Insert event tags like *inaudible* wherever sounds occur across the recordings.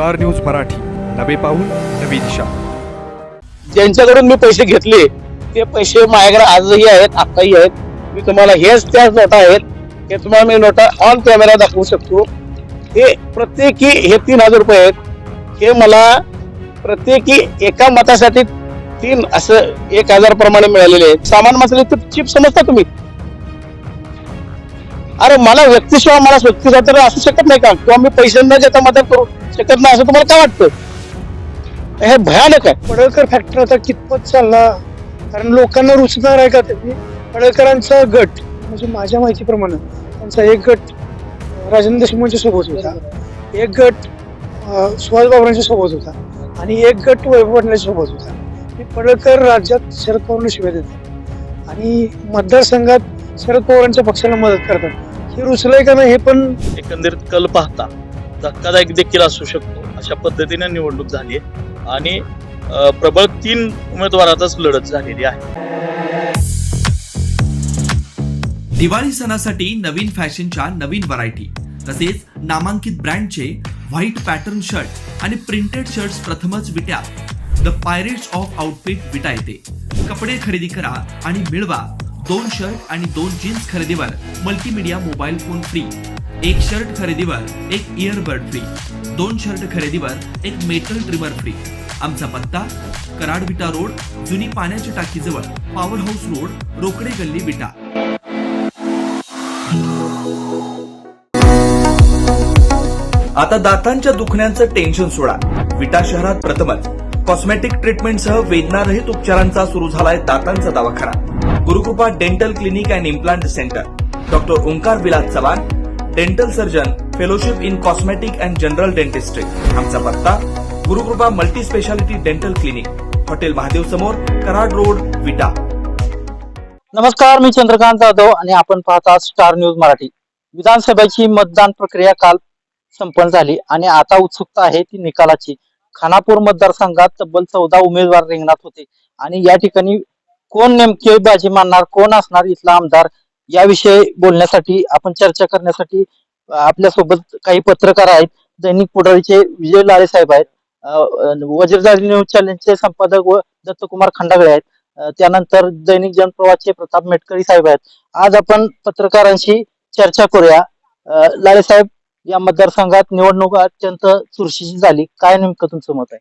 Star News Marathi. नवे पाऊल नवी दिशा. ज्यांच्याकडून मी पैसे घेतले ते पैसे माझ्याकडे आजही आहेत आत्ताही आहेत. मी तुम्हाला हेच त्याच नोटा आहेत हे तुम्हाला मी नोटा ऑन कॅमेरा दाखवू शकतो. हे प्रत्येकी हे तीन हजार रुपये आहेत. हे मला प्रत्येकी एका मतासाठी तीन असं एक हजार प्रमाणे मिळालेले आहेत. सामान मसाले तर चिप समजता तुम्ही. अरे मला व्यक्तीशिवाय मला व्यक्ती तर असू शकत नाही का? किंवा मी पैसे न देता मदत करू शकत नाही असं तुम्हाला काय वाटतं? हे भयानक आहे. पडळकर फॅक्टर आता कितपत चालला? कारण लोकांना रुचणार आहे का ते? पडळकरांचा गट म्हणजे माझ्या माहितीप्रमाणे त्यांचा एक गट राजेंद्र देशमुखांच्या सोबत होता. एक गट अं, सुभाष बाबरांच्या सोबत होता. आणि एक गट वैभव पाटलांच्या सोबत होता. हे पडळकर राज्यात शरद पवारांना शिवाय देतात. आणि मतदारसंघात शरद पवारांच्या पक्षाला मदत करतात. हे रुचलंय का नाही हे पण एकंदरीत कल पाहता धक्कादायक देखील असू शकतो. अशा पद्धतीने निवडणूक झाली आहे. आणि प्रबळ तीन उमेदवारातच लढत झालेली आहे. दिवाळी सणासाठी नवीन फॅशनच्या नवीन व्हरायटी तसेच नामांकित ब्रँडचे व्हाईट पॅटर्न शर्ट आणि प्रिंटेड शर्ट्स प्रथमच विट्या the pirates of outfit Vita येते. कपडे खरेदी करा आणि मिळवा. दोन शर्ट आणि दोन जीन्स खरेदीवर मल्टीमीडिया मोबाईल फोन फ्री एक शर्ट खरेदीवर एक इयरबड फ्री दोन शर्ट खरेदीवर एक मेटल ट्रिमर फ्री आमचा पत्ता कराड विटा रोड जुनी पाण्याच्या टाकीजवळ पॉवर हाऊस रोड रोकडे गल्ली विटा. आता दातांच्या दुखण्याचं टेन्शन सोडा. विटा शहरात प्रथमच. कॉस्मेटिक ट्रीटमेंटसह वेदनारहित उपचारांचा सुरू झालाय दातांचा दवाखाना. Gurukrupa dental clinic and implant centre. Doctor Omkar Vilas Chavan dental surgeon fellowship in cosmetic and general dentistry. आमचा पत्ता Gurukrupa multi speciality dental clinic hotel Mahadev समोर कराड रोड विटा. नमस्कार मी चंद्रकांत जाधव आणि आपण पाहता स्टार न्यूज मराठी. विधानसभेची मतदान प्रक्रिया काल संपन्न झाली आणि आता उत्सुकता आहे ती निकालाची. खानापूर मतदारसंघात तब्बल चौदा उमेदवार रिंगणात होते आणि या ठिकाणी कोण नेमके बाजी मारणार कोण असणार इथला आमदार याविषयी बोलण्यासाठी आपण चर्चा करण्यासाठी आपल्यासोबत काही पत्रकार आहेत दैनिक पुढारीचे विजय लाळे साहेब आहेत अं, न्यूज चॅनलचे संपादक व दत्तकुमार खंडागळे आहेत त्यानंतर दैनिक जनप्रवाचे प्रताप मेटकरी साहेब आहेत. आज आपण पत्रकारांशी चर्चा करूया. लाळे साहेब या मतदारसंघात निवडणूक अत्यंत चुरशीची झाली. काय नेमकं तुमचं मत आहे?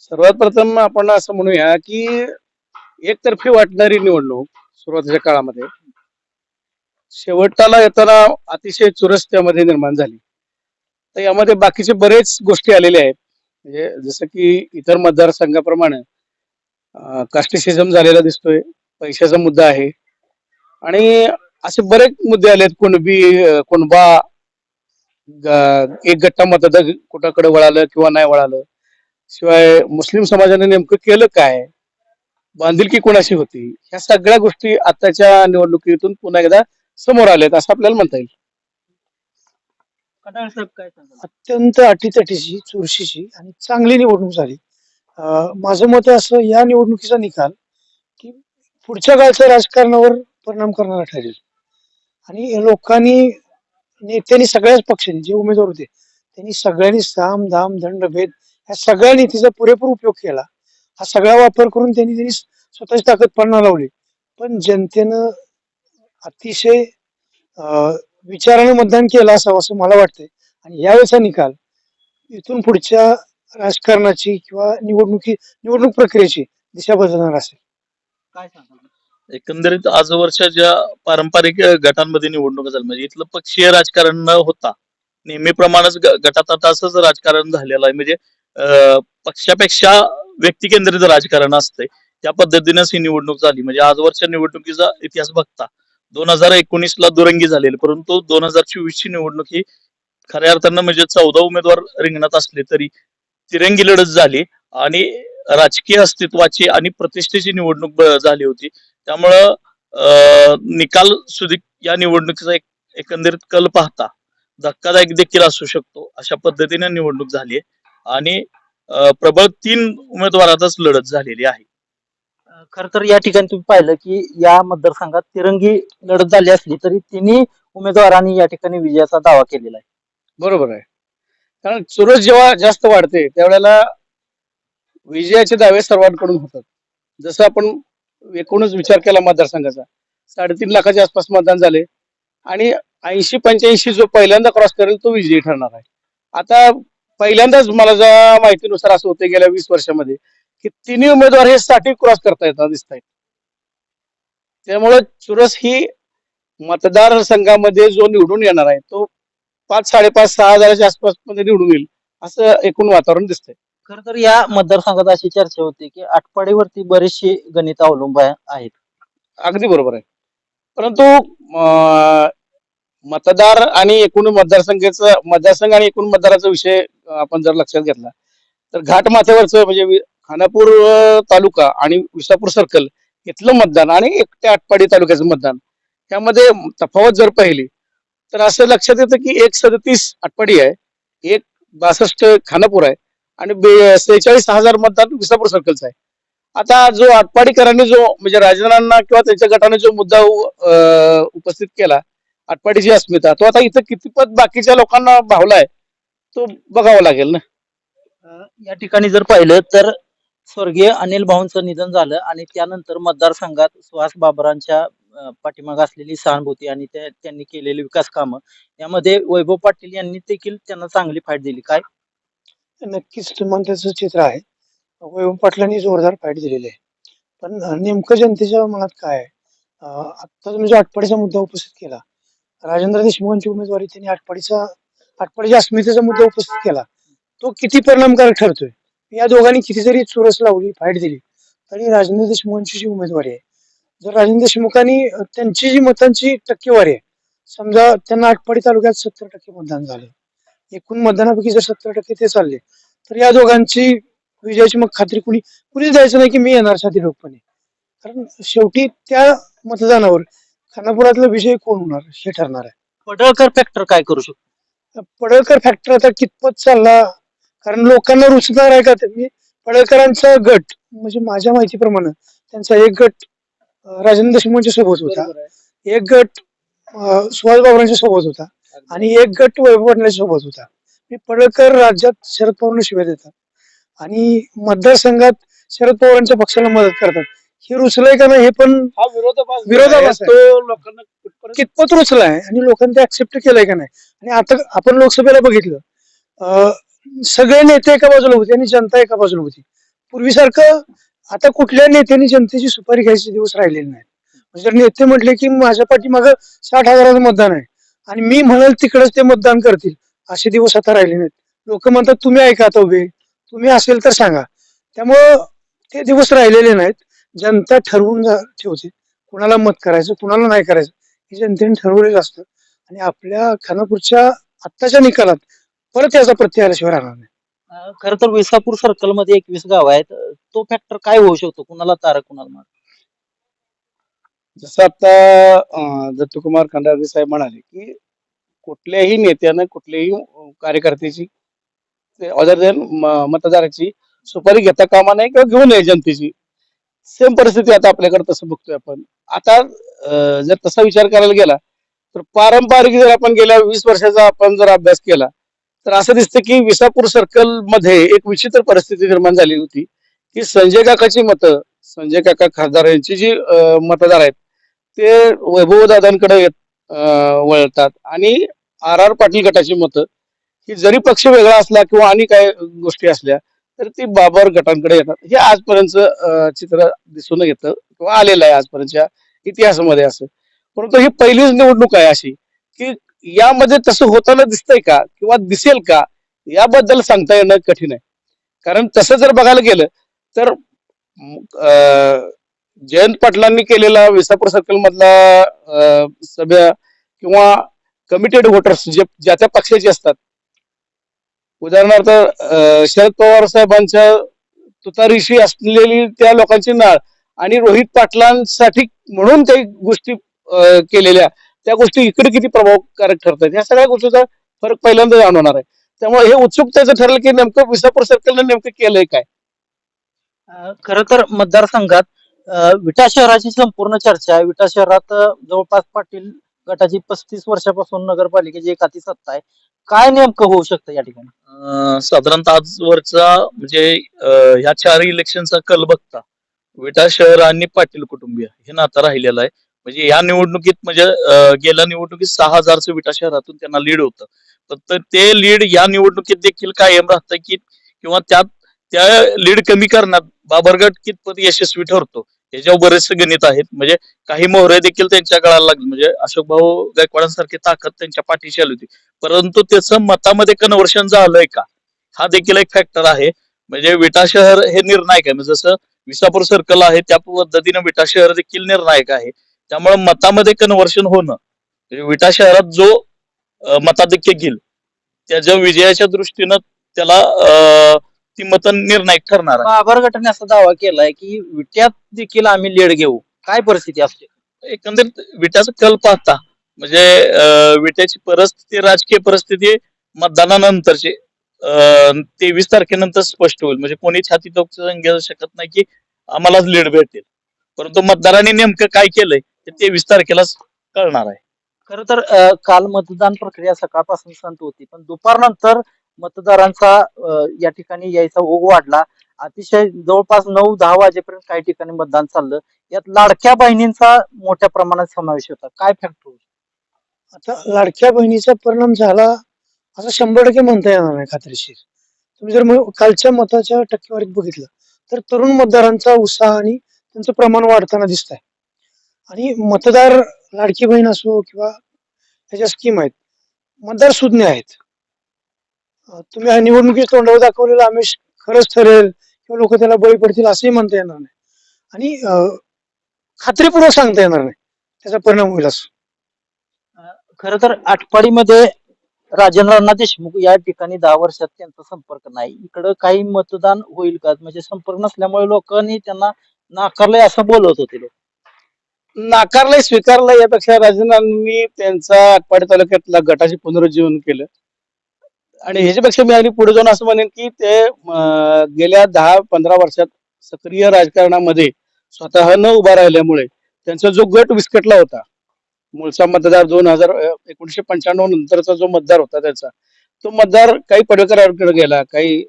सर्वात प्रथम आपण असं म्हणूया की एकतर्फी वाटणारी निवडणूक सुरुवातीच्या काळामध्ये. शेवटाला येताना अतिशय चुरस्त्यामध्ये निर्माण झाली. तर यामध्ये बाकीचे बरेच गोष्टी आलेल्या आहेत. म्हणजे जसं की इतर मतदारसंघाप्रमाणे कास्टिसिझम झालेला दिसतोय पैशाचा मुद्दा आहे. आणि असे बरेच मुद्दे आले आहेत कुणबी कुणबा एक गट्टा मतदार कुठाकडे वळालं किंवा नाही वळालं. शिवाय मुस्लिम समाजाने नेमकं केलं काय? बांधिलकी कोणाशी होती? ह्या सगळ्या गोष्टी आताच्या निवडणुकीतून पुन्हा एकदा समोर आल्यात असं आपल्याला म्हणता येईल. खंडागळे साहेब काय सांगाल अत्यंत अटीतटीची चुरशीची आणि चांगली निवडणूक झाली. अं, माझं मत आहे असं या निवडणुकीचा निकाल की पुढच्या काळच्या राजकारणावर परिणाम करणारा ठरेल. आणि या लोकांनी नेत्यांनी सगळ्याच पक्षांनी जे उमेदवार होते त्यांनी सगळ्यांनी साम दाम दंड भेद ह्या सगळ्या नीतीचा पुरेपूर उपयोग केला. हा सगळा वापर करून त्यांनी त्यांनी स्वतःची ताकद पणा लावली. पण जनतेनं अतिशय अं, विचाराने मतदान केलं असावं असं मला वाटतंय. आणि यावेळेचा निकाल इथून पुढच्या राजकारणाची किंवा निवडणुकी निवडणूक प्रक्रियेची दिशा बदलणार असेल. काय सांगाल? एकंदरीत आजवरच्या ज्या पारंपरिक गटांमध्ये निवडणूक झाली म्हणजे इथलं पक्षीय राजकारण न होता नेहमीप्रमाणेच गटात गटात असंच राजकारण झालेलं आहे. म्हणजे पक्षापेक्षा व्यक्तिकेंद्रित राजकारण असतंय त्या पद्धतीनेच ही निवडणूक झाली. म्हणजे आजवरच्या निवडणुकीचा इतिहास बघता दोन हजार एकोणीस ला दुरंगी झालेली परंतु दोन हजार चोवीस ची निवडणूक ही खऱ्या अर्थानं म्हणजे चौदा उमेदवार रिंगणात असले तरी तिरंगी लढत झाली आणि राजकीय अस्तित्वाची आणि प्रतिष्ठेची निवडणूक झाली होती. त्यामुळं निकाल सुधी या निवडणुकीचा एक एकंदरीत कल पाहता धक्कादायक देखील असू शकतो. अशा पद्धतीने निवडणूक झाली आहे. आणि प्रबळ तीन उमेदवारातच लढत झालेली आहे. खर तर या ठिकाणी तुम्ही पाहिलं की या मतदारसंघात तिरंगी लढत झाली असली तरी तिन्ही उमेदवारांनी या ठिकाणी विजयाचा दावा केलेला आहे. बरोबर आहे. कारण चुरस जेव्हा जास्त वाढते त्यावेळेला विजयाचे दावे सर्वांकडून होतात. जसं आपण एकूणच विचार केला मतदारसंघाचा साडेतीन लाखाच्या आसपास मतदान झाले आणि ऐंशी पंच्याऐंशी जो पहिल्यांदा क्रॉस करेल तो विजयी ठरणार आहे. आता पहिल्यांदाच मला ज्या माहितीनुसार असं होतं गेल्या वीस वर्षामध्ये की तिन्ही उमेदवार हे साठी क्रॉस करता येतात दिसत आहेत त्यामुळे चुरस ही मतदारसंघामध्ये जो निवडून येणार आहे तो पाच साडेपाच सहा हजाराच्या आसपासमध्ये निवडून येईल असं एकूण वातावरण दिसतंय. खर तर या मतदारसंघात अशी चर्चा होती की आटपाडीवरती बरेचसे गणित अवलंब आहे- आहेत. अगदी बरोबर आहे. परंतु मतदार आणि एकूण मतदारसंघाचा मतदारसंघ आणि एकूण मतदाराचा विषय आपण जर लक्षात घेतला तर घाट माथ्यावरचं म्हणजे वि- खानापूर तालुका आणि विसापूर सर्कल इथलं मतदान आणि एकट्या आटपाडी तालुक्याचं मतदान त्यामध्ये तफावत जर पाहिली तर असं लक्षात येतं की एक सदतीस आटपाडी आहे एक बासष्ट खानापूर आहे आणि बे- सेहेचाळीस हजार मतदान विसापूर सर्कलचं आहे. आता जो आटपाडीकरांनी जो म्हणजे राजनांना किंवा त्यांच्या गटाने जो मुद्दा उ- उपस्थित केला आटपाडीची अस्मिता तो आता इथं कितीपत बाकीच्या लोकांना भावलाय तो बघावा लागेल ना. या ठिकाणी जर पाहिलं तर स्वर्गीय अनिल भाऊंचं निधन झालं आणि त्यानंतर मतदारसंघात सुहास बाबरांच्या पाठीमागे असलेली सहानुभूती आणि त्या त्यांनी केलेली विकास कामं यामध्ये वैभव पाटील यांनी देखील त्यांना चांगली फाईट दिली. काय? नक्कीच तुम्हाला त्याचं चित्र आहे. वैभव पाटलांनी जोरदार फाईट दिलेली आहे. पण नेमकं जनतेच्या मनात काय आत्ता तुम्ही जो आटपाडीचा मुद्दा उपस्थित केला. राजेंद्र देशमुखांची उमेदवारी त्यांनी आठपाडीचा आठपाडीच्या अस्मितेचा मुद्दा उपस्थित केला. तो किती परिणामकारक ठरतोय? या दोघांनी किती जरी चुरस लावली फाईट दिली. तरी राजेंद्र देशमुखांची जी उमेदवारी आहे जर राजेंद्र देशमुखांनी त्यांची जी मतांची टक्केवारी आहे समजा त्यांना आटपाडी तालुक्यात सत्तर टक्के मतदान झालं. एकूण मतदानापैकी जर सत्तर टक्के ते चालले तर या दोघांची विजयाची मग खात्री कुणी कुणी द्यायचं नाही की मी येणार साधी लोकपणे कारण शेवटी त्या मतदानावर खानापुरातला विजय कोण होणार? हे ठरणार आहे. पडळकर फॅक्टर काय करू शकतो? पडळकर फॅक्टर आता कितपत चालला? कारण लोकांना रुचणार आहे का ते मी पडळकरांचा गट म्हणजे माझ्या माहितीप्रमाणे त्यांचा एक गट अं, राजेंद्र देशमुखांच्या सोबत होता. एक गट अं, सुहास बाबरांच्या सोबत होता. आणि एक गट वैभव पाटलांच्या सोबत होता. मी पडळकर राज्यात शरद पवारांना शिव्या देतात. आणि मतदारसंघात शरद पवारांच्या पक्षाला मदत करतात. हे रुचलंय का नाही हे पण हा विरोधाभास विरोधाभास आहे. तो लोकांना कुठपर्यंत कितपत रुचलाय आणि लोकांनी ते ऍक्सेप्ट केलंय का नाही? आणि आता आपण लोकसभेला बघितलं अं, सगळे नेते एका बाजूला होते आणि जनता एका बाजूला होती. पूर्वीसारखं आता कुठल्या नेत्यांनी जनतेची सुपारी घ्यायचे दिवस राहिलेले नाहीत. म्हणजे जर नेते म्हटले की माझ्या पाठीमागं साठ हजाराचं मतदान आहे आणि मी म्हणाल तिकडच ते मतदान करतील असे दिवस आता राहिले नाहीत. लोक म्हणतात तुम्ही ऐका आता उभे. तुम्ही असेल तर सांगा. त्यामुळं ते दिवस राहिलेले नाहीत. जनता ठरवून ठेवते. कुणाला मत करायचं कुणाला नाही करायचं हे जनतेने ठरवलेलं असतं. आणि आपल्या खानापूरच्या आत्ताच्या निकालात परत याचा प्रत्यय आल्याशिवाय राहणार नाही. खरं तर विसापूर सर्कलमध्ये एकवीस गाव आहेत. तो फॅक्टर काय होऊ शकतो? कुणाला तारक कुणाला मार जसं आता दत्तकुमार खंडागरे साहेब म्हणाले की कुठल्याही नेत्यानं कुठल्याही कार्यकर्त्याची अदर देन मतदाराची सुपारी घेता कामा नाही किंवा घेऊ नये जनतेची. सेम परिस्थिती आता आपल्याकडे तसं बघतोय आपण. आता जर तसा विचार करायला गेला तर पारंपरिक जर आपण गेल्या वीस वर्षाचा आपण जर अभ्यास केला तर असं दिसतं की विसापूर सर्कलमध्ये एक विचित्र परिस्थिती निर्माण झाली होती की संजय काकाची मतं संजय काका खासदार यांची जी मतदार आहेत ते वैभव दादांकडे येत- वळतात. आणि आर आर पाटील गटाची मतं ही जरी पक्ष वेगळा असला किंवा आणि काय गोष्टी असल्या तर ती बाबर गटांकडे येतात. हे आजपर्यंत चित्र दिसून येतं. किंवा आलेलं आहे आजपर्यंतच्या इतिहासामध्ये असं. परंतु ही पहिलीच निवडणूक आहे अशी की यामध्ये तसं होताना दिसतंय का? किंवा दिसेल का? याबद्दल सांगता येणं कठीण आहे. कारण तसं जर बघायला गेलं तर जयंत पाटलांनी केलेला विसापूर सर्कल मधला सभ्या किंवा कमिटेड व्होटर्स जे ज्या त्या पक्षाचे असतात उदाहरणार्थ अं, शरद पवार साहेबांच्या तुतारीशी असलेली त्या लोकांची नाळ आणि रोहित पाटलांसाठी म्हणून काही गोष्टी अं, केलेल्या त्या गोष्टी इकडे किती प्रभावकारक ठरतात? ह्या सगळ्या गोष्टीचा फरक पहिल्यांदा जाणवणार आहे. त्यामुळे हे उत्सुकतेचं ठरलं की नेमकं विसापूर सर्कलनं नेमकं केलंय काय? अं, खरं तर मतदारसंघात अं, विटा शहराची संपूर्ण चर्चा आहे विटा शहरात अं, जवळपास पाटील गटाची पस्तीस वर्षापासून नगरपालिकेची एक हाती सत्ता आहे. काय नेमकं होऊ शकतं या ठिकाणी? अं, साधारणतः आजवरचा म्हणजे अं, ह्या चार इलेक्शनचा कल बघता विटा शहर आणि पाटील कुटुंबीय हे नातं राहिलेलं आहे. म्हणजे या निवडणुकीत म्हणजे अं, गेल्या निवडणुकीत सहा हजारचं विटा शहरातून त्यांना लीड होतं. फक्त तर ते लीड या निवडणुकीत देखील कायम राहतं की किंवा त्यात त्या लीड कमी करण्यात बाबरगड कितपत यशस्वी ठरतो ह्याच्यावर बरेचसे गणित आहेत. म्हणजे काही मोहरे देखील त्यांच्या गळाला लागले. म्हणजे अशोक भाऊ गायकवाडांसारखी ताकद त्यांच्या पाठीशी आली होती. परंतु त्याचं मतामध्ये कन्व्हर्शन झालंय का? हा देखील एक फॅक्टर आहे. म्हणजे विटा शहर हे निर्णायक आहे. म्हणजे जसं विसापूर सर्कल आहे त्या पद्धतीने विटा शहर देखील निर्णायक आहे. त्यामुळे मतामध्ये कन्व्हर्शन होणं म्हणजे विटा शहरात जो मताधिक्य घेईल त्याच्या विजयाच्या दृष्टीनं त्याला मत निर्णायक ठरणार आहे बाबर गटाने असा दावा केलाय की विट्यात देखील आम्ही लीड घेऊ. काय परिस्थिती असते? एकंदरीत विट्याचा कल पाहता म्हणजे अं, विट्याची परिस्थिती राजकीय परिस्थिती मतदानानंतरची तेवीस तारखेनंतर स्पष्ट होईल. म्हणजे कोणी छाती सांगू शकत नाही की आम्हालाच लीड भेटेल. परंतु मतदारांनी नेमकं काय केलंय ते तेवीस तारखेलाच कळणार आहे. खर तर अ, काल मतदान प्रक्रिया सकाळपासून संत होती पण दुपारनंतर मतदारांचा या ठिकाणी यायचा ओघ वाढला. अतिशय जवळपास नऊ दहा वाजेपर्यंत काही ठिकाणी मतदान चाललं. यात लाडक्या बहिणींचा मोठ्या प्रमाणात समावेश होता. काय फॅक्टर आता लाडक्या बहिणीचा परिणाम झाला असं शंभर टक्के म्हणता येणार नाही खात्रीशीर. तुम्ही जर कालच्या मताच्या टक्केवारीत बघितलं तर तरुण मतदारांचा उत्साह आणि त्यांचं प्रमाण वाढताना दिसत आहे आणि मतदार लाडकी बहीण असो किंवा ह्याच्या स्कीम आहेत मतदार सुज्ञ आहेत. तुम्ही हा निवडणुकीत तोंडावर दाखवलेलं आमिष खरंच ठरेल किंवा लोक त्याला बळी पडतील असंही म्हणता येणार नाही. आणि खात्रीपूर्वक सांगता येणार नाही. त्याचा परिणाम होईल असं. खर तर आटपाडीमध्ये राजेंद्रांना देशमुख या ठिकाणी दहा वर्षात त्यांचा संपर्क नाही. इकडं काही मतदान होईल का? म्हणजे संपर्क नसल्यामुळे लोकांनी त्यांना नाकारलंय असं बोलत होते लोक. नाकारलंय स्वीकारलंय. यापेक्षा राजेंद्रांनी त्यांचा आटपाडी तालुक्यातला गटाचे पुनरुज्जीवन केलं. आणि ह्याच्यापेक्षा मी आणि पुढे जाऊन असं म्हणेन की ते गेल्या दहा पंधरा वर्षात सक्रिय राजकारणामध्ये स्वतः न उभा राहिल्यामुळे त्यांचा जो गट विस्कटला होता मूळचा मतदार दोन हजार एकोणीशे पंच्याण्णव नंतरचा जो मतदार होता त्याचा तो मतदार काही पडळकरांकडे गेला काही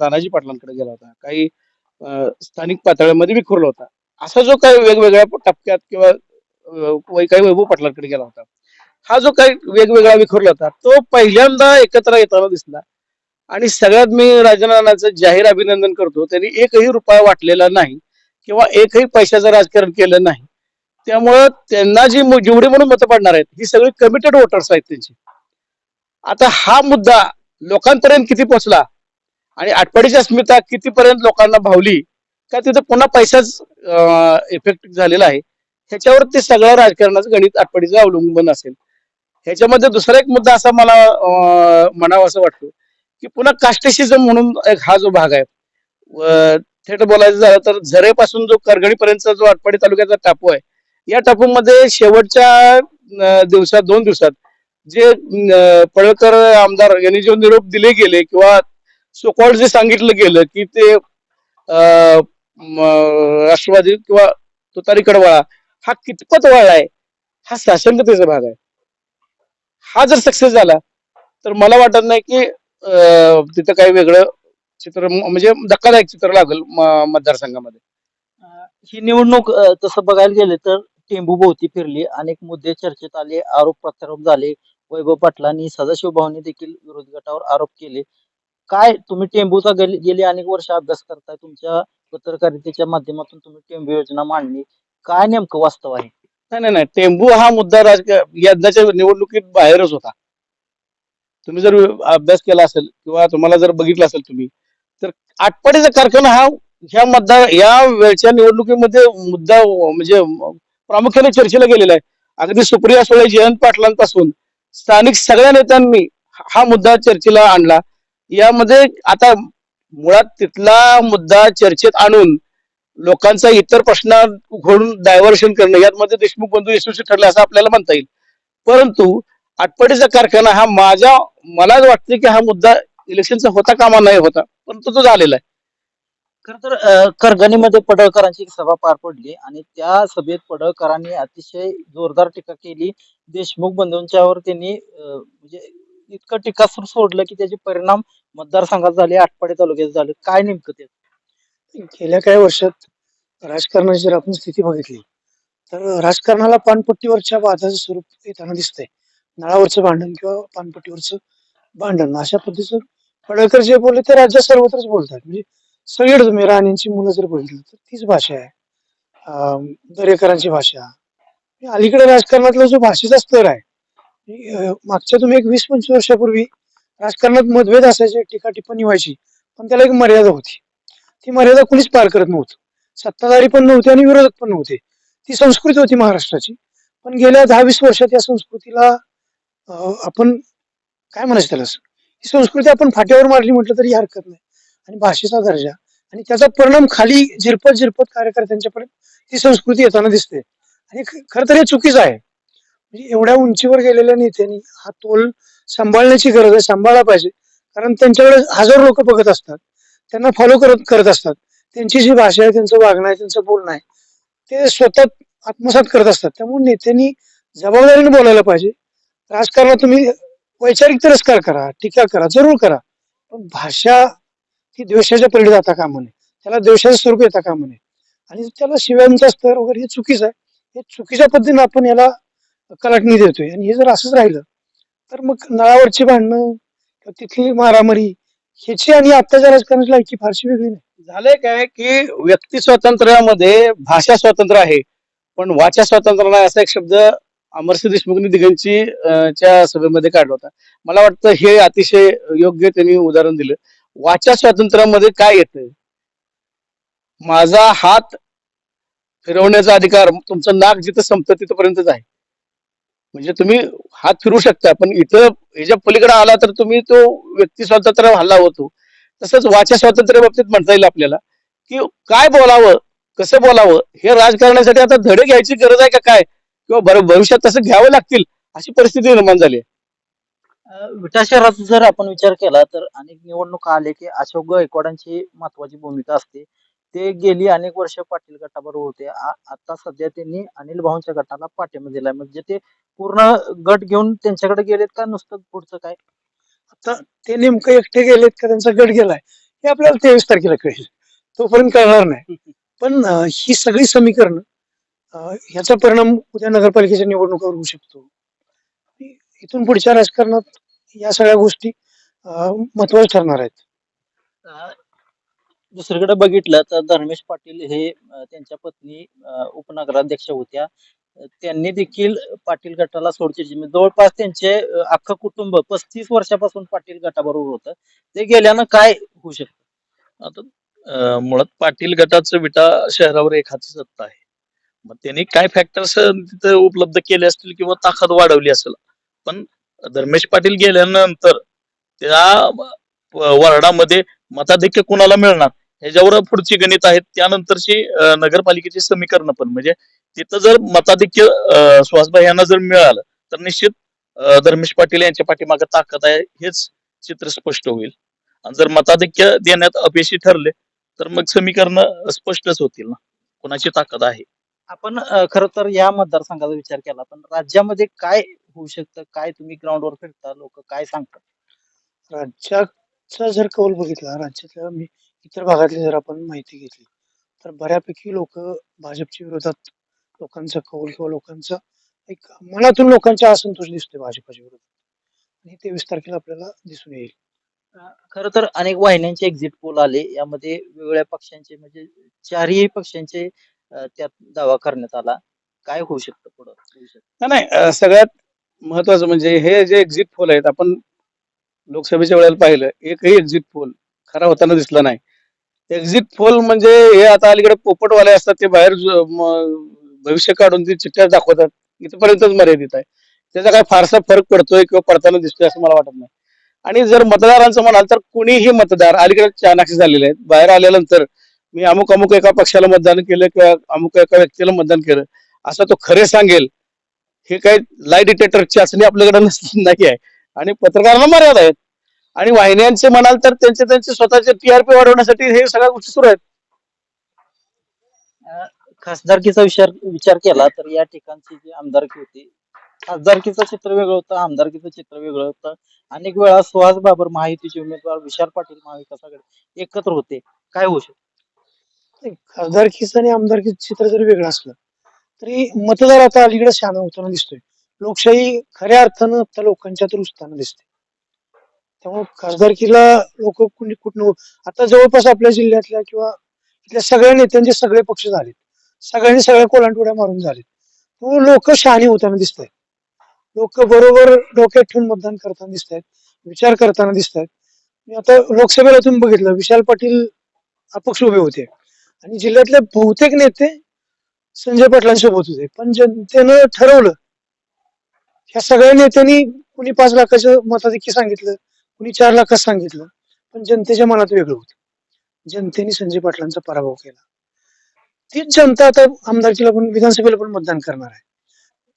तानाजी पाटलांकडे गेला होता काही स्थानिक पातळीमध्ये विखुरला होता. असा जो काही वेगवेगळ्या टप्प्यात किंवा काही वैभव पाटलांकडे गेला होता. हा जो काही वेगवेगळा विखुरला होता तो पहिल्यांदा एकत्र येताना दिसला. आणि सगळ्यात मी राजनानाचं जाहीर अभिनंदन करतो त्यांनी एकही रुपया वाटलेला नाही किंवा एकही पैशाचं राजकारण केलं नाही. त्यामुळं त्यांना जी जेवढी म्हणून मतं पडणार आहेत ही सगळी कमिटेड वोटर्स आहेत त्यांची. आता हा मुद्दा लोकांपर्यंत किती पोहोचला? आणि आटपाडीची अस्मिता कितीपर्यंत लोकांना भावली? का तिथं पुन्हा पैसाच इफेक्ट झालेला आहे? ह्याच्यावर ते सगळं राजकारणाचं गणित आटपाडीचं अवलंबून असेल. ह्याच्यामध्ये दुसरा एक मुद्दा असा मला म्हणावा असं वाटतो की पुन्हा कास्टेशिझम म्हणून एक हा जो भाग आहे थेट बोलायचं झालं तर झरेपासून जो करगणीपर्यंतचा जो आटपाडी तालुक्याचा टापू आहे या टापूमध्ये शेवटच्या दिवसात दोन दिवसात जे पळकर आमदार यांनी जो निरोप दिले गेले किंवा सोकॉल जे सांगितलं गेलं की ते राष्ट्रवादी किंवा तुतारी कडवाळा हा कितपत वळलाय हा साशंकतेचा भाग आहे. हा जर सक्सेस झाला तर मला वाटत नाही की अं, तिथं काही वेगळं चित्र म्हणजे धक्कादायक चित्र लागेल मतदारसंघामध्ये. ही निवडणूक तसं बघायला गेले तर टेंबू भोवती फिरली अनेक मुद्दे चर्चेत आले आरोप प्रत्यारोप झाले वैभव पाटलांनी सदाशिव भाऊंनी देखील विरोधी गटावर आरोप केले. काय तुम्ही टेंबूचा गेली गेली अनेक वर्ष अभ्यास करताय तुमच्या पत्रकारितेच्या माध्यमातून तुम्ही टेंबू योजना मांडली. काय नेमकं वास्तव आहे? नाही नाही नाही. टेंबू हा मुद्दा राजकीय यंदाच्या निवडणुकीत बाहेरच होता. तुम्ही जर अभ्यास केला असेल किंवा तुम्हाला जर बघितलं असेल तुम्ही तर आटपाडीचा कारखाना हा ह्या मतदार या वेळच्या निवडणुकीमध्ये मुद्दा म्हणजे प्रामुख्याने चर्चेला गेलेला आहे. अगदी सुप्रिया सुळे जयंत पाटलांपासून स्थानिक सगळ्या नेत्यांनी हा मुद्दा चर्चेला आणला. यामध्ये आता मुळात तिथला मुद्दा चर्चेत आणून लोकांचा इतर प्रश्न घोडून डायव्हर्शन करणं यामध्ये देशमुख बंधू यशस्वी ठरले असं आपल्याला म्हणता येईल. परंतु आटपाडीचा कारखाना हा माझ्या मला वाटतं की हा मुद्दा इलेक्शनचा होता कामा नाही होता परंतु तो झालेला आहे. खर तर करगणीमध्ये पडळकरांची सभा पार पडली आणि त्या सभेत पडळकरांनी अतिशय जोरदार टीका केली. देशमुख बंधूंच्यावर त्यांनी म्हणजे इतकं टीकासूर सोडलं की त्याचे परिणाम मतदारसंघात झाले आटपाडी तालुक्यात झाले. काय नेमकं ते गेल्या काही वर्षात राजकारणाची जर आपण स्थिती बघितली तर राजकारणाला पानपट्टीवरच्या वादाचं स्वरूप येताना दिसतंय. नळावरचं भांडण किंवा पानपट्टीवरचं भांडण अशा पद्धतीचं पडळकर जे बोलले ते राज्यात सर्वत्रच बोलतात. म्हणजे सगळीकडे तुम्ही राणींची मुलं जर बघितली तर तीच भाषा आहे. दरेकरांची भाषा. म्हणजे अलीकडे राजकारणातला जो भाषेचा स्तर आहे म्हणजे, मागच्या तुम्ही एक वीस पंचवीस वर्षापूर्वी राजकारणात मतभेद असायचे टीका टिप्पणी व्हायची पण त्याला एक मर्यादा होती. ती मर्यादा कुणीच पार करत नव्हतं. सत्ताधारी पण नव्हते आणि विरोधक पण नव्हते. ती संस्कृती होती महाराष्ट्राची. पण गेल्या दहा वीस वर्षात या संस्कृतीला आपण काय म्हणायचं त्याला असं? ही संस्कृती आपण फाट्यावर मारली म्हटलं तरी हरकत नाही. आणि भाषेचा दर्जा आणि त्याचा परिणाम खाली झिरपत झिरपत कार्यकर्त्यांच्यापर्यंत ती संस्कृती येताना दिसते. आणि ख- खरं तर हे चुकीचं आहे. म्हणजे एवढ्या उंचीवर गेलेल्या नेत्यांनी हा तोल सांभाळण्याची गरज आहे सांभाळला पाहिजे. कारण त्यांच्याकडे हजारो लोक बघत असतात. त्यांना फॉलो करत करत असतात. त्यांची जी भाषा आहे त्यांचं वागणं आहे त्यांचं बोलणं आहे ते स्वतः आत्मसात करत असतात. त्यामुळे नेत्यांनी जबाबदारीने बोलायला पाहिजे. राजकारणात तुम्ही वैचारिक तिरस्कार करा टीका करा जरूर करा. पण भाषा ही द्वेषाच्या पलीकडे जाता कामा नये. त्याला द्वेषाचं स्वरूप येता कामा नये. आणि त्याला शिव्यांचा स्तर वगैरे हे चुकीचं आहे. हे चुकीच्या पद्धतीने आपण याला कलाटणी देतोय. आणि हे जर असंच राहिलं तर मग नळावरची भांडणं किंवा तिथली मारामारी ह्याची आणि आत्ताच्या राजकारणाची लायकी फारशी वेगळी नाही. झालंय काय की व्यक्ती स्वातंत्र्यामध्ये भाषा स्वातंत्र्य आहे पण वाचा स्वातंत्र्य नाही असा एक शब्द अमरसिंह देशमुखनी दिगंची च्या सभेमध्ये काढला होता. मला वाटतं हे अतिशय योग्य त्यांनी उदाहरण दिलं. वाचा स्वातंत्र्यामध्ये काय येतं माझा हात फिरवण्याचा अधिकार तुमचं नाक जिथं संपतं तिथपर्यंतच आहे. म्हणजे तुम्ही हात फिरू शकता पण इथं ह्याच्या पलीकडे आला तर तुम्ही तो व्यक्ती स्वातंत्र्य हल्ला होतो. तसंच वाचा स्वातंत्र्य बाबतीत म्हणता येईल आपल्याला की काय बोलावं कसं बोलावं हे राजकारणासाठी आता धडे घ्यायची गरज आहे का काय? किंवा बरं भविष्यात तसं घ्यावं लागतील अशी परिस्थिती निर्माण झाली आहे. विटा शहरात जर आपण विचार केला तर अनेक निवडणुका आले की अशोक गायकवाडांची महत्वाची भूमिका असते. ते गेली अनेक वर्ष पाटील गटाबरोबर होते. आता सध्या त्यांनी अनिल भाऊंच्या गटाला पाठिंबा दिलाय. म्हणजे ते पूर्ण गट घेऊन त्यांच्याकडे गेलेत का? नुसतं पुढचं काय? आता ते नेमकं एकटे गेलेत का? त्यांचा गट गेलाय. हे आपल्याला तेवीस तारखेला कळेल. तोपर्यंत कळणार नाही. पण ही सगळी समीकरण ह्याचा परिणाम उद्या नगरपालिकेच्या निवडणुकावर होऊ शकतो. इथून पुढच्या राजकारणात या सगळ्या गोष्टी महत्त्वाच्या ठरणार आहेत. दुसरीकडे बघितलं तर धर्मेश पाटील हे त्यांच्या पत्नी उपनगराध्यक्ष होत्या. त्यांनी देखील पाटील गटाला सोडची जिम्मे. जवळपास त्यांचे अख्खं कुटुंब पस्तीस वर्षापासून पाटील गटाबरोबर होतं. ते गेल्यानं काय होऊ शकतं? आता मुळात पाटील गटाचं विटा शहरावर एक हाती सत्ता आहे. मग त्यांनी काय फॅक्टर्स तिथे उपलब्ध केले असतील किंवा ताकद वाढवली असेल? पण धर्मेश पाटील गेल्यानंतर त्या व- वार्डामध्ये मताधिक्य कुणाला मिळणार? ह्याच्यावर पुढची गणित आहेत त्यानंतरची नगरपालिकेची समीकरण पण. म्हणजे तिथं जर मताधिक्य अं, सुहासभाई यांना जर मिळालं तर निश्चित धर्मेश पाटील यांच्या पाठीमागे ताकद आहे हेच चित्र स्पष्ट होईल. आणि जर मताधिक्य देण्यात अपयशी ठरले तर मग समीकरण स्पष्टच होतील ना. कोणाची ताकद आहे? आपण खरं तर या मतदारसंघाचा विचार केला पण राज्यामध्ये काय होऊ शकतं? काय तुम्ही ग्राउंडवर फिरता? लोक काय सांगतात? राज्याचा जर कौल बघितला राज्यातल्या मी इतर भागातली जर आपण माहिती घेतली. तर बऱ्यापैकी लोक भाजपच्या विरोधात लोकांचा कौल किंवा लोकांचा एक मनातून लोकांचा असंतोष दिसतोय भाजपच्या विरोधात. आणि तेवीस तारखेला आपल्याला दिसून येईल. खर तर अनेक वाहिन्यांचे एक्झिट पोल आले. यामध्ये वेगवेगळ्या पक्षांचे म्हणजे चारही पक्षांचे त्यात दावा करण्यात आला. काय होऊ शकतं पुढं? नाही, सगळ्यात महत्वाचं म्हणजे हे जे एक्झिट पोल आहेत आपण लोकसभेच्या वेळेला पाहिलं एकही एक्झिट पोल खरा होताना दिसला नाही. एक्झिट पोल म्हणजे हे आता अलीकडे पोपटवाले असतात ते बाहेर भविष्य काढून ती चिठ्ठ्या दाखवतात. इथपर्यंतच मर्यादित आहे. त्याचा काय फारसा फरक पडतोय किंवा पडताना दिसतोय असं मला वाटत नाही. आणि जर मतदारांचं म्हणाल तर कुणीही मतदार अलीकडे चाणाक्षी झालेले आहेत. बाहेर आल्यानंतर मी अमुक अमुक एका पक्षाला मतदान केलं किंवा अमुक एका व्यक्तीला मतदान केलं असं तो खरे सांगेल. हे काही लाय डिटेक्टर चाचणी आपल्याकडे *laughs* नाही आहे. आणि पत्रकारांना मर्यादा आहेत. आणि वाहिन्यांचे म्हणाल तर त्यांचे त्यांचे स्वतःचे टीआरपी वाढवण्यासाठी हे सगळ्या गोष्टी सुरू आहेत. खासदारकीचा विचार विचार केला तर या ठिकाणची जी आमदारकी होती खासदारकीचं चित्र वेगळं होतं आमदारकीचं चित्र वेगळं होतं. अनेक वेळा सुहास बाबर महायुतीचे उमेदवार विशाल पाटील महाविकास आघाडी एकत्र होते. काय होऊ शकतं? खासदारकीचं आणि आमदारकीचं चित्र जरी वेगळं असलं तरी मतदार आता अलीकडे शहाणा होताना दिसतोय. लोकशाही खऱ्या अर्थानं आता लोकांच्यात रुजताना दिसते. त्यामुळे खासदारकीला लोक कुणी कुठनं आता जवळपास आपल्या जिल्ह्यातल्या किंवा इथल्या सगळ्या नेत्यांचे सगळे पक्ष झालेत. सगळ्यांनी सगळ्या कोलांटुड्या मारून झालेत. त्यामुळे लोक शहाणी होताना दिसत आहेत लोक बरोबर डोक्यात ठेवून मतदान करताना दिसत आहेत विचार करताना दिसत आहेत आता लोकसभेला तुम्ही बघितलं विशाल पाटील अपक्ष उभे होते. आणि जिल्ह्यातले बहुतेक नेते संजय पाटलांसोबत होते. पण जनतेनं ठरवलं ह्या सगळ्या नेत्यांनी कुणी पाच लाखाचं मताधिक्य सांगितलं कुणी चार लाखाचं सांगितलं? पण जनतेच्या मनात वेगळं होतं. जनतेने संजय पाटलांचा पराभव केला. तीच जनता आता आमदारकीला पण विधानसभेला पण मतदान करणार आहे.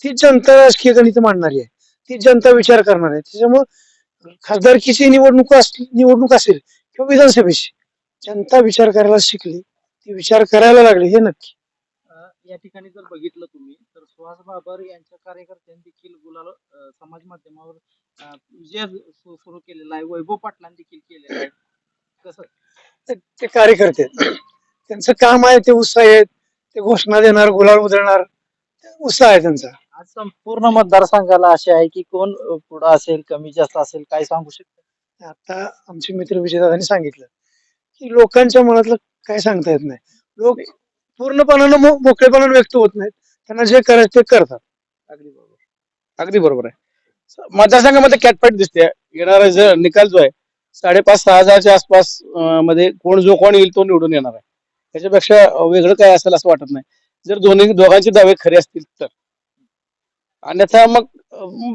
तीच जनता राजकीय गणित मांडणारी आहे. तीच जनता विचार करणार आहे. त्याच्यामुळं खासदारकीची निवडणूक असली निवडणूक असेल किंवा विधानसभेची जनता विचार करायला शिकली ती विचार करायला लागली हे नक्की. या ठिकाणी जर बघितलं तुम्ही तर सुहास बाबर यांच्या कार्यकर्त्यांनी देखील गुलाल समाज माध्यमावर विजय सुरू केलेला आहे वैभव पाटलांनी देखील केलेला आहे. कसं? ते- ते कार्यकर्ते आहेत. त्यांचं काम आहे ते उत्साह आहेत. ते घोषणा देणार गुलाल उधळणार. उत्साह आहे त्यांचा. आज संपूर्ण मतदारसंघाला असे आहे की कोण पुढं असेल कमी जास्त असेल काय सांगू शकतो? आता आमचे मित्र विजयदादांनी सांगितलं की लोकांच्या मनातलं काय सांगता येत नाही. लोक पूर्णपणानं मो- मोकळेपणानं व्यक्त होत नाहीत. त्यांना जे करायचं ते करतात. अगदी बरोबर. अगदी बरोबर आहे. मतदारसंघामध्ये कॅटफाईट दिसते येणारा जो निकाल जो आहे साडेपाच सहा हजारच्या आसपासमध्ये कोण जो कोण येईल तो निवडून येणार आहे. त्याच्यापेक्षा वेगळं काय असेल असं वाटत नाही. जर दोन्ही दोघांचे दावे खरे असतील तर. अन्यथा मग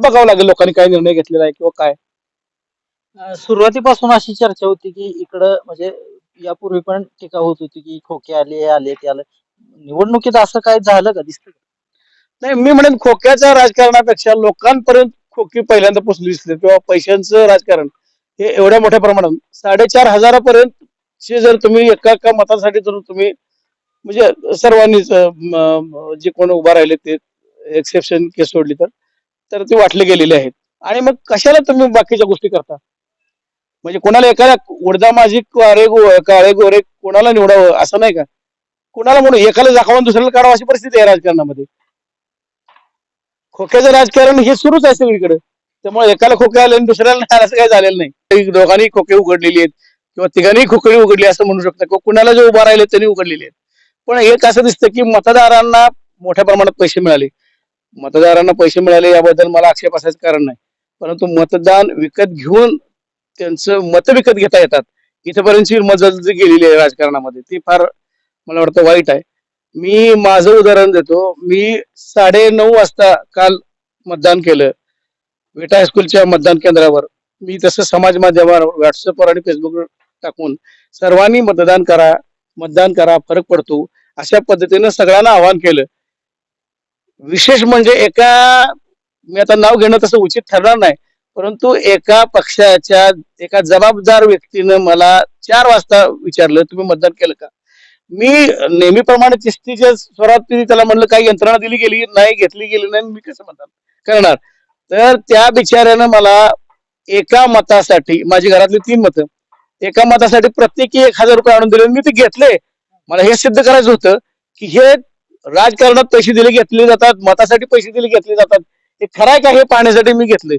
बघावं लागेल लोकांनी काय निर्णय घेतलेला आहे किंवा काय. सुरुवातीपासून अशी चर्चा होती की इकडं म्हणजे यापूर्वी पण टीका होत होती की खोके आले आले ते आले. निवडणुकीत असं काय झालं का? दिसतं? नाही मी म्हणेन खोक्याच्या राजकारणापेक्षा लोकांपर्यंत खोकी पहिल्यांदा पोचली दिसते किंवा पैशांचं राजकारण हे एवढ्या मोठ्या प्रमाणात. साडेचार हजारापर्यंत चे जर तुम्ही एका एका मतासाठी जर तुम्ही म्हणजे सर्वांनीच जे कोण उभा राहिले ते एक्सेप्शन केस सोडली तर तर ते वाटले गेलेले आहेत. आणि मग कशाला तुम्ही बाकीच्या गोष्टी करता? म्हणजे कोणाला एखाद्या उडदा माझी काळे गो- काळे गोरे कोणाला निवडावं असं नाही का? कोणाला म्हणून एकाला दाखवून दुसऱ्याला काढावं अशी परिस्थिती आहे राजकारणामध्ये. खोक्याचं राजकारण हे सुरूच आहे सगळीकडे. त्यामुळे एकाला खोके आले आणि दुसऱ्याला नाही असं काही झालेलं नाही. दोघांनी खोके उघडलेली आहेत किंवा तिघांनी खोकळी उघडली असं म्हणू शकता किंवा कुणाला जे उभा राहिले त्यांनी उघडलेले आहेत. पण एक असं दिसतं की मतदारांना मोठ्या प्रमाणात पैसे मिळाले. मतदारांना पैसे मिळाले याबद्दल मला आक्षेप असायचं कारण नाही. परंतु मतदान विकत घेऊन त्यांचं मत विकत घेता येतात. इथपर्यंतची मजल जी गेलेली आहे राजकारणामध्ये ती फार मला वाटतं वाईट आहे. मी माझं उदाहरण देतो. मी साडे नऊ वाजता काल मतदान केलं. विटा हायस्कूलच्या मतदान केंद्रावर. मी तसं समाज माध्यमावर व्हॉट्सअपवर आणि फेसबुकवर टाकून सर्वांनी मतदान करा मतदान करा फरक पडतो अशा पद्धतीनं सगळ्यांना आवाहन केलं. विशेष म्हणजे एका मी आता नाव घेणं तसं उचित ठरणार नाही परंतु एका पक्षाच्या एका जबाबदार व्यक्तीनं मला चार वाजता विचारलं तुम्ही मतदान केलं का? मी नेहमीप्रमाणे चिस्तीच्या स्वरात तिने त्याला म्हणलं काही यंत्रणा दिली गेली नाही घेतली गेली नाही मी कसं म्हणतात करणार. तर त्या बिचाऱ्यानं मला एका मतासाठी माझी घरातली तीन मतं एका मतासाठी प्रत्येकी एक हजार रुपये आणून दिले मी ते घेतले. मला हे सिद्ध करायचं होतं की हे राजकारणात पैसे दिले घेतले जातात मतासाठी पैसे दिले घेतले जातात. हे खरं आहे का हे पाहण्यासाठी मी घेतले?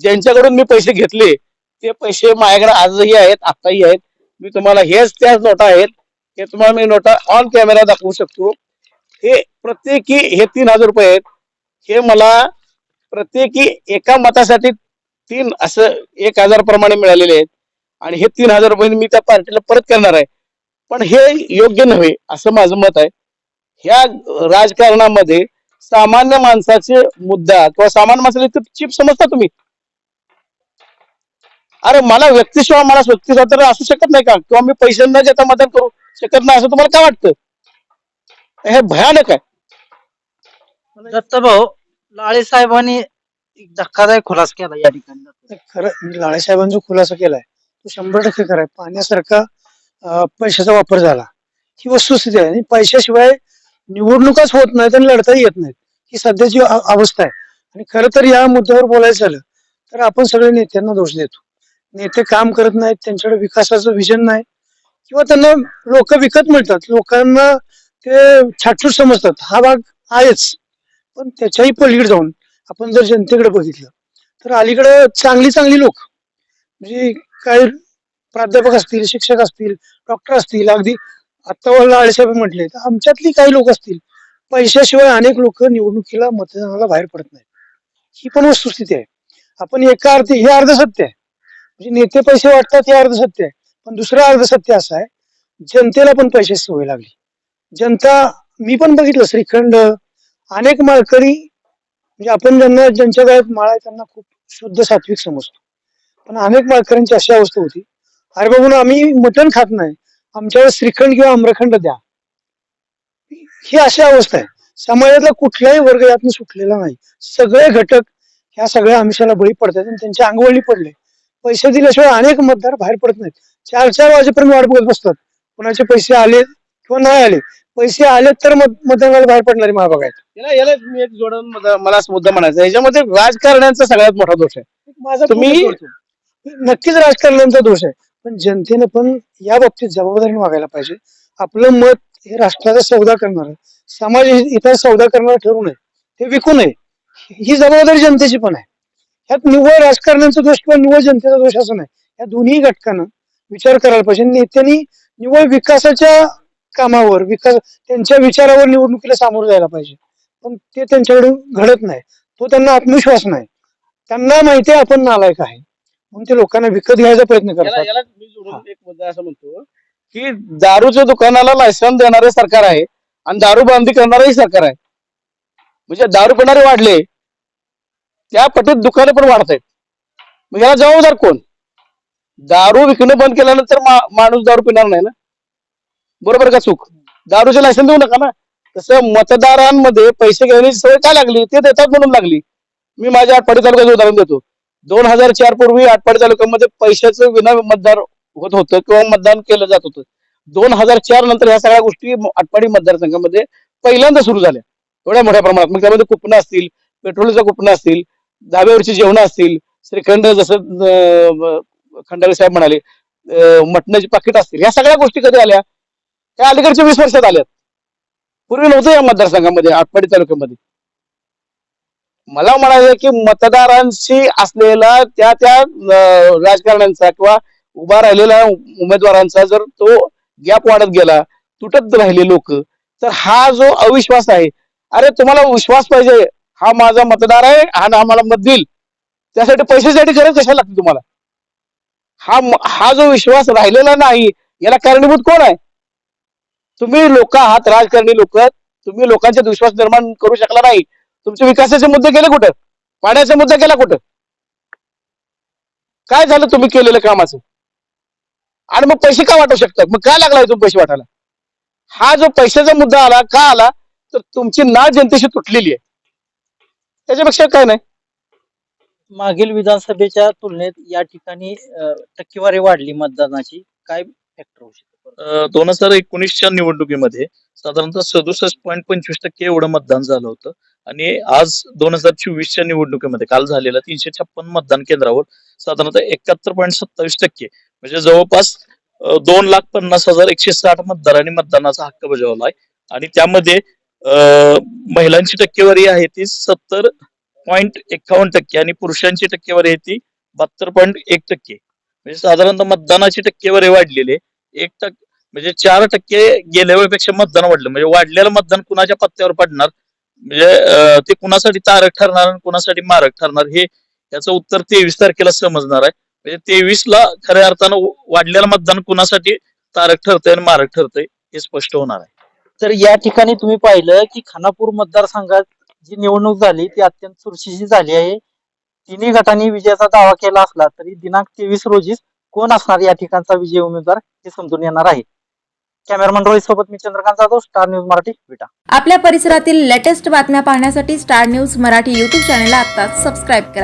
ज्यांच्याकडून मी पैसे घेतले ते पैसे माझ्याकडे आजही आहेत आताही आहेत. मी तुम्हाला हेच त्याच नोटा आहेत. हे तुम्हाला मी नोटा ऑन कॅमेरा दाखवू शकतो. हे प्रत्येकी हे तीन हजार रुपये आहेत. हे मला प्रत्येकी एका मतासाठी तीन असं एक हजार प्रमाणे मिळालेले आहेत. आणि हे तीन हजार रुपये मी त्या पार्टीला परत करणार आहे. पण हे योग्य नव्हे असं माझं मत आहे. ह्या राजकारणामध्ये सामान्य माणसाचे मुद्दा किंवा सामान्य माणसाला इतकं चिप समजता तुम्ही? अरे मला व्यक्तिशिवाय मला व्यक्ती स्वातंत्र्य असू शकत नाही का? किंवा मी पैसे न देता मतदान करू? शकत नाही असं तुम्हाला काय वाटतं? हे भयानक आहे. दत्तभाऊ लाळे साहेबांनी एक धक्कादायक खुलासा केला या ठिकाणी. खरं लाळे साहेबांचा खुलासा केलाय तो शंभर टक्के खरा आहे. पाण्यासारखा पैशाचा वापर झाला. ही वस्तुस्थिती आहे आणि पैशाशिवाय निवडणुकाच होत नाहीत आणि लढताही येत नाहीत. ही सध्याची अवस्था आहे. आणि खरं तर या मुद्द्यावर बोलायचं झालं तर आपण सगळे नेत्यांना दोष देतो. नेते काम करत नाहीत त्यांच्याकडे विकासाचं विजन नाही. किंवा त्यांना लोक विकत मिळतात. लोकांना ते छाटछूट समजतात. हा भाग आहेच. पण त्याच्याही पलीकडे जाऊन आपण जर जनतेकडे बघितलं तर अलीकडे चांगली चांगली लोक म्हणजे काही प्राध्यापक असतील शिक्षक असतील डॉक्टर असतील अगदी आत्ता लाळेसाहेब म्हटले तर आमच्यातली काही लोक असतील पैशाशिवाय अनेक लोक निवडणुकीला मतदानाला बाहेर पडत नाही ही पण वस्तुस्थिती आहे. आपण एका अर्थी हे अर्ध सत्य आहे. म्हणजे नेते पैसे वाटतात हे अर्ध सत्य आहे. पण दुसरं अर्ध सत्य असं आहे जनतेला पण पैशाची सवय लागली. जनता मी पण बघितलं श्रीखंड अनेक माळकरी म्हणजे आपण ज्यांना ज्यांच्या गळ्यात माळ आहे त्यांना खूप शुद्ध सात्विक समजतो. पण अनेक माळकऱ्यांची अशी अवस्था होती. अरे बाबून आम्ही मटण खात नाही. आमच्यावर श्रीखंड किंवा आम्रखंड द्या. ही अशी अवस्था आहे. समाजातला कुठलाही वर्ग यातनं सुटलेला नाही. सगळे घटक ह्या सगळ्या आमिषाला बळी पडतात आणि त्यांच्या अंगवळी पडले. पैसे दिल्याशिवाय अनेक मतदार बाहेर पडत नाहीत. चार चार वाजेपर्यंत वाट बघत बसतात. कोणाचे पैसे आले किंवा नाही आले. पैसे आले तर मत मतदानाला बाहेर पडणारी महाभाग आहेत याला याला मी एक जोडून मला असं मुद्दा म्हणायचा. याच्यामध्ये राजकारण्यांचा सगळ्यात मोठा दोष आहे. माझा तुम्ही-. नक्कीच राजकारण्यांचा दोष आहे. पण जनतेने पण या बाबतीत जबाबदारीने वागायला पाहिजे. आपलं मत हे राष्ट्राचा सौदा करणार समाज इतर सौदा करणार ठरू नये. ते विकू नये. ही जबाबदारी जनतेची पण आहे. ह्यात निव्वळ राजकारण्यांचा दोष किंवा निव्वळ जनतेचा दोष असं नाही. या दोन्ही घटकांना विचार करायला पाहिजे. नेत्यांनी निव्वळ विकासाच्या कामावर विकास त्यांच्या विचारावर निवडणुकीला सामोरं जायला पाहिजे. पण ते त्यांच्याकडून घडत नाही. तो त्यांना आत्मविश्वास नाही. त्यांना माहिती आहे आपण नालायक आहे. म्हणून ते लोकांना विकत घ्यायचा प्रयत्न करतात. याला मी जोडून एक मुद्दा असं म्हणतो की दारूच्या दुकानाला लायसन देणारे सरकार आहे आणि दारू बंदी करणारही सरकार आहे. म्हणजे दारू पिणारे वाढले त्या पटीत दुकाने पण वाढत आहेत मग याला जबाबदार कोण? दारू विकणं बंद केल्यानंतर माणूस दारू पिणार नाही ना? बरोबर का चूक? दारूचे लायसन देऊ नका ना. तसं मतदारांमध्ये पैसे घेण्याची सवय काय लागली? ते देतात म्हणून लागली. मी माझ्या आटपाडी तालुक्याचं उदाहरण देतो. दोन हजार चार पूर्वी आटपाडी तालुक्यामध्ये पैशाचं विना मतदार होत होतं किंवा मतदान केलं जात होतं. दोन हजार चार नंतर ह्या सगळ्या गोष्टी आटपाडी मतदारसंघामध्ये पहिल्यांदा सुरू झाल्या. थोड्या मोठ्या प्रमाणात. मग त्यामध्ये कुपनं असतील पेट्रोलच्या कुपनं असतील धाब्यावरची जेवणं असतील श्रीखंड जसं अं, खंडारे साहेब म्हणाले अं, मटणाची पाकिट असतील. या सगळ्या गोष्टी कधी आल्या? त्या अलीकडच्या वीस वर्षात आल्यात. पूर्वी नव्हतं या मतदारसंघामध्ये आटपाडी तालुक्यामध्ये. मला म्हणायचं की मतदारांशी असलेला त्या त्या राजकारण्यांचा किंवा उभा राहिलेला उमेदवारांचा जर तो गॅप वाढत गेला तुटत राहिले लोक तर हा जो अविश्वास आहे अरे तुम्हाला विश्वास पाहिजे हा माझा मतदार आहे आणि आम्हाला मत देईल. त्यासाठी पैशासाठी गरज कशाला लागते तुम्हाला? हा हा जो विश्वास राहिलेला नाही याला कारणीभूत कोण आहे? तुम्ही लोक आहात राजकारणी लोक तुम्ही लोकांचा विश्वास निर्माण करू शकला नाही. तुमचे विकासाचे मुद्दे केले कुठं? पाण्याचा मुद्दा केला कुठं? काय झालं तुम्ही केलेलं कामाचं? आणि मग पैसे का वाटू शकतात? मग काय लागलाय तुम्ही पैसे वाटायला? हा जो पैशाचा मुद्दा आला का आला? तर तुमची नाळ जनतेशी तुटलेली आहे. त्याच्यापेक्षा काय नाही? मागील विधानसभेच्या तुलनेत या ठिकाणी टक्केवारी वाढली मतदानाची. काय फॅक्टर होऊ शकतो? दोन हजार एकोणीसच्या निवडणुकीमध्ये साधारणतः सदुसष्ट पॉईंट पंचवीस टक्के एवढं मतदान झालं होतं. आणि आज दोन हजार चोवीसच्या निवडणुकीमध्ये काल झालेल्या तीनशे छप्पन मतदान केंद्रावर साधारणतः एकाहत्तर पॉईंट सत्तावीस टक्के. म्हणजे जवळपास दोन लाख पन्नास हजार एकशे साठ मतदारांनी मतदानाचा हक्क बजावला आहे. आणि त्यामध्ये महिलांची टक्केवारी आहे ती सत्तर पॉईंट एकावन्न टक्के आणि पुरुषांची टक्केवारी आहे ती बहात्तर पॉईंट एक टक्के. म्हणजे साधारणतः मतदानाची टक्केवारी वाढलेली एक टक्के म्हणजे चार टक्के गेल्या वेळेपेक्षा मतदान वाढलं. म्हणजे वाढलेलं मतदान कुणाच्या पत्त्यावर पडणार? म्हणजे ते कुणासाठी तारक ठरणार आणि कुणासाठी मारक ठरणार हे याचं उत्तर तेवीस तारखेला समजणार आहे. म्हणजे तेवीस ला खऱ्या अर्थानं वाढलेलं मतदान कुणासाठी तारक ठरतंय आणि मारक ठरतंय हे स्पष्ट होणार आहे. तर या ठिकाणी तुम्ही पाहिलं की खानापूर मतदारसंघात जी निवडणूक झाली ती अत्यंत चुरशीची झाली आहे. तिन्ही गटांनी विजयाचा दावा केला असला तरी दिनांक तेवीस रोजीच कोण असणार या ठिकाणचा विजय उमेदवार हे समजून येणार आहे. कॅमेरामन रोहित सोबत मी चंद्रकांत जाधव स्टार न्यूज मराठी विटा. आपल्या परिसरातील लेटेस्ट बातम्या पाहण्यासाठी Star News Marathi YouTube channel आता सबस्क्राईब करा.